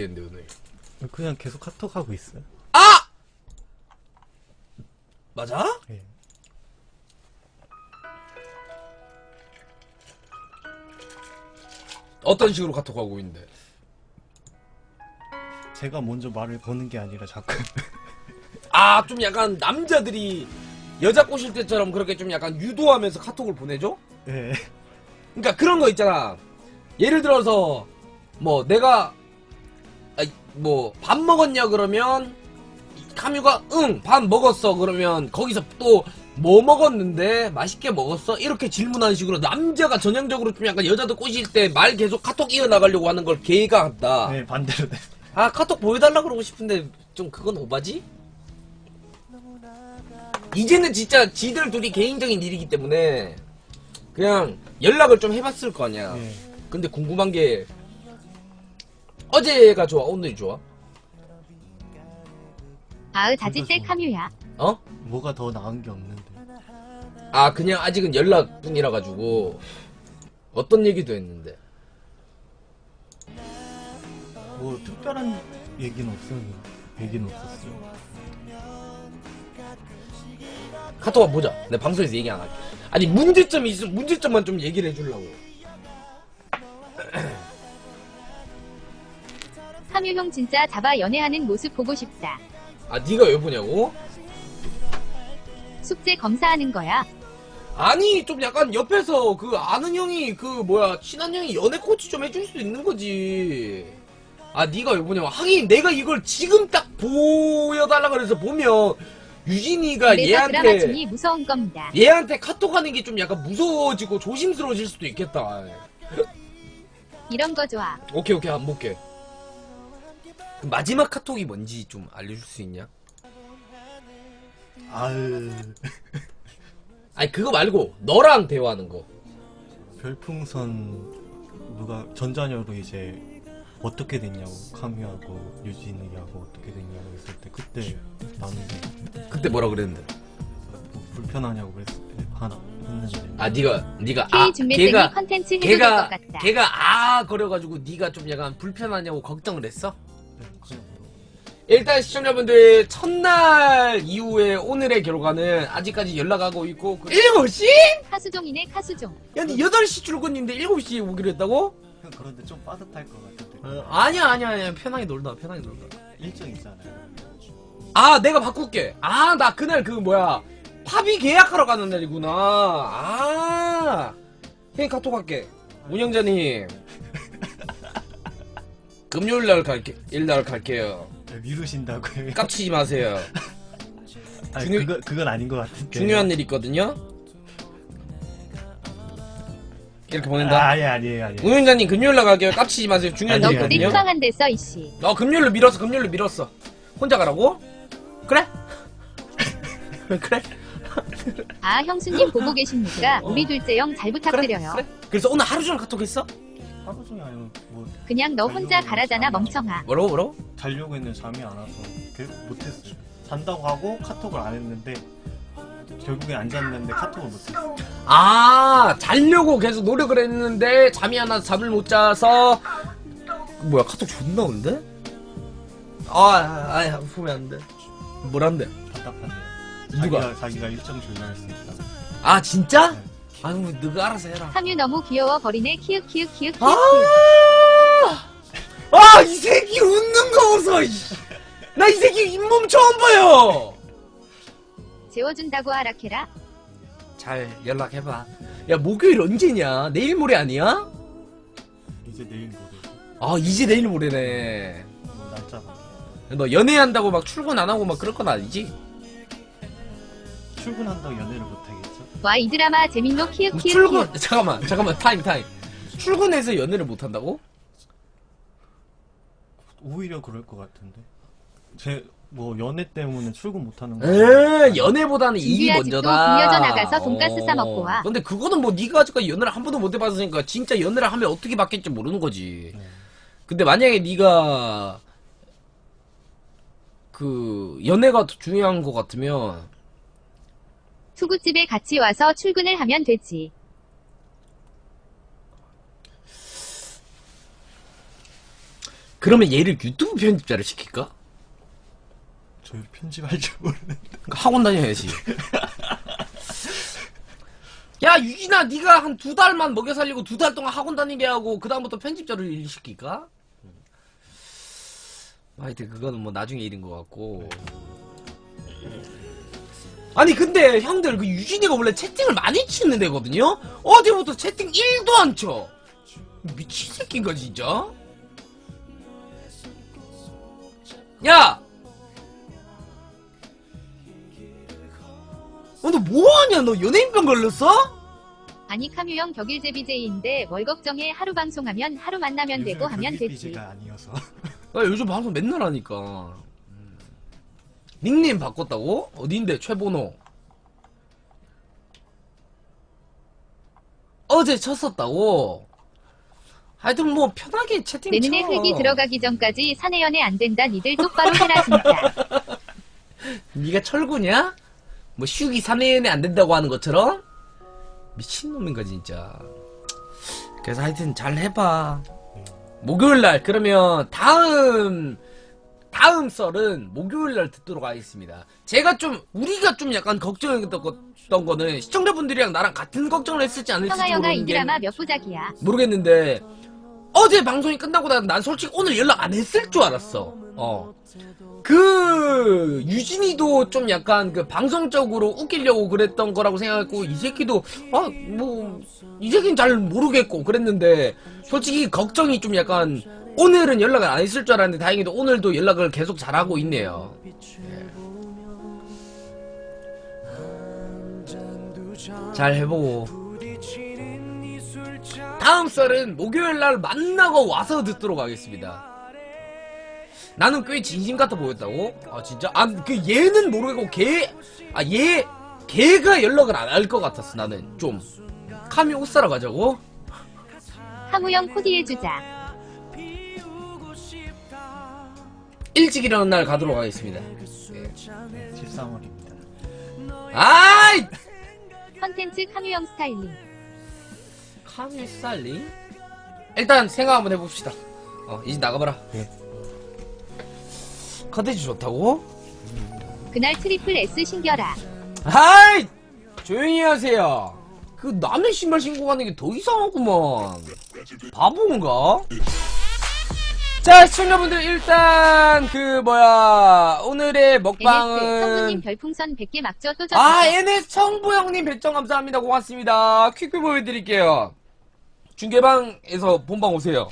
됐는데 오늘? 그냥 계속 카톡 하고 있어요. 아! 맞아? 예. 어떤 식으로 카톡하고 있는데? 제가 먼저 말을 거는 게 아니라 자꾸 아, 좀 약간 남자들이 여자 꼬실 때처럼 그렇게 좀 약간 유도하면서 카톡을 보내줘? 예. 그러니까 그런 거 있잖아. 예를 들어서 뭐 내가 뭐 밥 먹었냐 그러면 카뮤가 응 밥 먹었어 그러면 거기서 또 뭐 먹었는데 맛있게 먹었어 이렇게 질문하는 식으로 남자가 전형적으로 좀 약간 여자도 꼬실 때 말 계속 카톡 이어나가려고 하는 걸 걔가 한다. 네, 반대로 돼. 아 카톡 보여달라 그러고 싶은데 좀 그건 오바지? 이제는 진짜 지들 둘이 개인적인 일이기 때문에 그냥 연락을 좀 해봤을 거 아니야. 예. 근데 궁금한 게 어제가 좋아 오늘이 좋아? 아으 그래서- 카뮤야. 어? 뭐가 더 나은 게 없는데. 아 그냥 아직은 연락뿐이라 가지고 어떤 얘기도 했는데 뭐 특별한 얘기는 없어요. 얘기는 없었어요. 카톡 한번 보자. 내 방송에서 얘기 안 할게. 아니 문제점이 있으면 문제점만 좀 얘기를 해주려고. 카뮤 형 진짜 잡아 연애하는 모습 보고 싶다. 아 네가 왜 보냐고? 숙제 검사하는 거야. 아니 좀 약간 옆에서 그 아는 형이 그 뭐야 친한 형이 연애 코치 좀 해줄 수 있는 거지. 아 네가 왜 보냐고. 하긴 내가 이걸 지금 딱 보여달라 그래서 보면 유진이가 그래서 드라마 얘한테 중이 무서운 겁니다. 얘한테 카톡하는 게 좀 약간 무서워지고 조심스러워질 수도 있겠다. 이런 거 좋아. 오케이 오케이 안 볼게. 마지막 카톡이 뭔지 좀 알려줄 수 있냐? 아으. 아니 그거 말고 너랑 대화하는 거. 별풍선 누가 전자녀로 이제 어떻게 됐냐고 카미하고 유진이하고 어떻게 됐냐고 했을 때 그때 나는데 그때 뭐라 그랬는데? 뭐 불편하냐고 그랬을 때 하나 했는데 아 네가 네가 아 걔가 컨텐츠 해도 될것 걔가 같다. 걔가 아 거려가지고 네가 좀 약간 불편하냐고 걱정을 했어? 네, 그냥 일단 시청자분들 첫날 이후에 오늘의 결과는 아직까지 연락하고 있고 그 7시? 카수종이네 카수종. 야 근데 8시 출근인데 7시에 오기로 했다고? 그냥 그런데 좀 빠듯할 것 같은데. 어, 아니야 아니야 아니야. 편하게 놀다 편하게 놀다. 일정 있잖아요. 아 내가 바꿀게. 아 나 그날 그 뭐야 팝이 계약하러 가는 날이구나. 아 형님 카톡 할게. 운영자님 금요일 날 갈게 일날 갈게요 네, 미루신다고요 깝치지 마세요 아니, 중요- 그거, 그건 아닌 것 같은데 중요한 일 있거든요 이렇게 아, 보낸다 아니 아니에요 아니에요 운영자님 금요일 날 갈게요 깝치지 마세요 중요한 너일 있거든요 아니에요. 투방한 데써 이씨. 너 금요일로 밀었어 금요일로 밀었어 혼자 가라고? 그래? 그래? 아 형수님 보고 계십니까? 어. 우리 둘째 형 잘 부탁드려요. 그래? 그래서 오늘 하루 종일 카톡 했어? 하루 종일 아니면 뭐 그냥 너 혼자 가라잖아 멍청아. 뭐라고 뭐라고? 자려고 했는데 잠이 안 와서 계속 못했어요 잔다고 하고 카톡을 안 했는데 결국에 안 잤는데 카톡을 못했어요 아 자려고 계속 노력을 했는데 잠이 안 와서 잠을 못 자서 뭐야 카톡 존나 온데? 아, 아야 보면 안 돼. 뭐란데? 답답하네요 누가? 자기가, 자기가 일정 조정했으니까 아 진짜? 네. 아유 뭐 너가 알아서 해라. 카뮤 너무 귀여워 버리네 키읔 키읔 키읔 키읔 아, 키읔. 아, 이 새끼 웃는 거 웃어. 나 이 새끼 잇몸 처음 봐요. 재워준다고 하라케라. 잘 연락해봐. 야 목요일 언제냐? 내일 모레 아니야? 이제 내일 모레 아 이제 내일 모레네. 뭐 날짜 봐너 연애한다고 막 출근 안 하고 막 그럴 건 아니지? 출근한다고 연애를 못하겠죠? 와 이 드라마 재밌노 키읔 키읔 출근 키읔. 잠깐만 잠깐만 타임 타임. 출근해서 연애를 못 한다고? 오히려 그럴 것 같은데 제 뭐 연애 때문에 출근 못 하는 거 에 연애보다는 일이 진규야, 집도 먼저다. 금 여자 나가서 돈가스 사 먹고 와. 근데 그거는 뭐 네가 아직까지 연애를 한 번도 못 해봤으니까 진짜 연애를 하면 어떻게 바뀔지 모르는 거지. 네. 근데 만약에 네가 그 연애가 더 중요한 것 같으면 투구집에 같이 와서 출근을 하면 되지. 그러면 얘를 유튜브 편집자를 시킬까? 저 편집할 줄 모르는데. 학원 다녀야지. 야 유진아 네가 한 두 달만 먹여 살리고 두 달 동안 학원 다니게 하고 그 다음부터 편집자를 일 시킬까? 하여튼 그거는 뭐 나중에 일인 것 같고. 아니 근데 형들 그 유진이가 원래 채팅을 많이 치는 애거든요? 어제부터 채팅 1도 안 쳐. 미친 새끼인가 진짜? 야! 어, 너 뭐하냐? 너 연예인병 걸렸어? 아니 카뮤형 격일제 BJ인데 뭘 걱정해 하루 방송하면 하루 만나면 되고 하면 되지. 아니어서. 나 요즘 방송 맨날 하니까. 음. 닉네임 바꿨다고? 어딘데, 최보노? 어제 쳤었다고? 하여튼 뭐, 편하게 채팅 내 쳐. 눈에 흙이 들어가기 전까지 사내 연애 안 된다. 니들 똑바로 해라 진짜. 네가 철구냐? 뭐, 슈기 사내 연애 안 된다고 하는 것처럼? 미친놈인가, 진짜. 그래서 하여튼 잘 해봐. 목요일날, 그러면 다음, 다음 썰은 목요일날 듣도록 하겠습니다. 제가 좀, 우리가 좀 약간 걱정했던 거는 시청자분들이랑 나랑 같은 걱정을 했을지 안 했을지 형아 형아 이 모르는 게 드라마 몇 부작이야. 모르겠는데 어제 방송이 끝나고 난, 난 솔직히 오늘 연락 안 했을 줄 알았어. 어. 그 유진이도 좀 약간 그 방송적으로 웃기려고 그랬던 거라고 생각했고 이 새끼도 아 뭐 이 새끼는 잘 모르겠고 그랬는데 솔직히 걱정이 좀 약간 오늘은 연락을 안 했을 줄 알았는데 다행히도 오늘도 연락을 계속 잘하고 있네요. 잘 해보고 다음 썰은 목요일날 만나고 와서 듣도록 하겠습니다. 나는 꽤 진심 같아 보였다고? 아 진짜? 아 그 얘는 모르겠고 걔 아 얘 걔가 연락을 안 할 것 같았어 나는 좀 카미 옷 사러 가자고? 하무형 코디해주자. 일찍 일어나는 날 가도록 하겠습니다. 13월입니다. 아이 컨텐츠 카뮤형 스타일링. 카미 살리? 일단 생각 한번 해봅시다. 어 이제 나가봐라. 예. 컨텐츠 좋다고? 그날 트리플 S 신겨라. 아이! 조용히 하세요. 그 남의 신발 신고 가는 게 더 이상하구만. 바보인가? 자, 시청자분들 일단 그 뭐야 오늘의 NS 성우님 먹방은 별풍선 100개 막저 또 아. NS 청부 형님 별점 감사합니다. 고맙습니다. 퀵뷰 보여드릴게요. 중계방에서 본방 오세요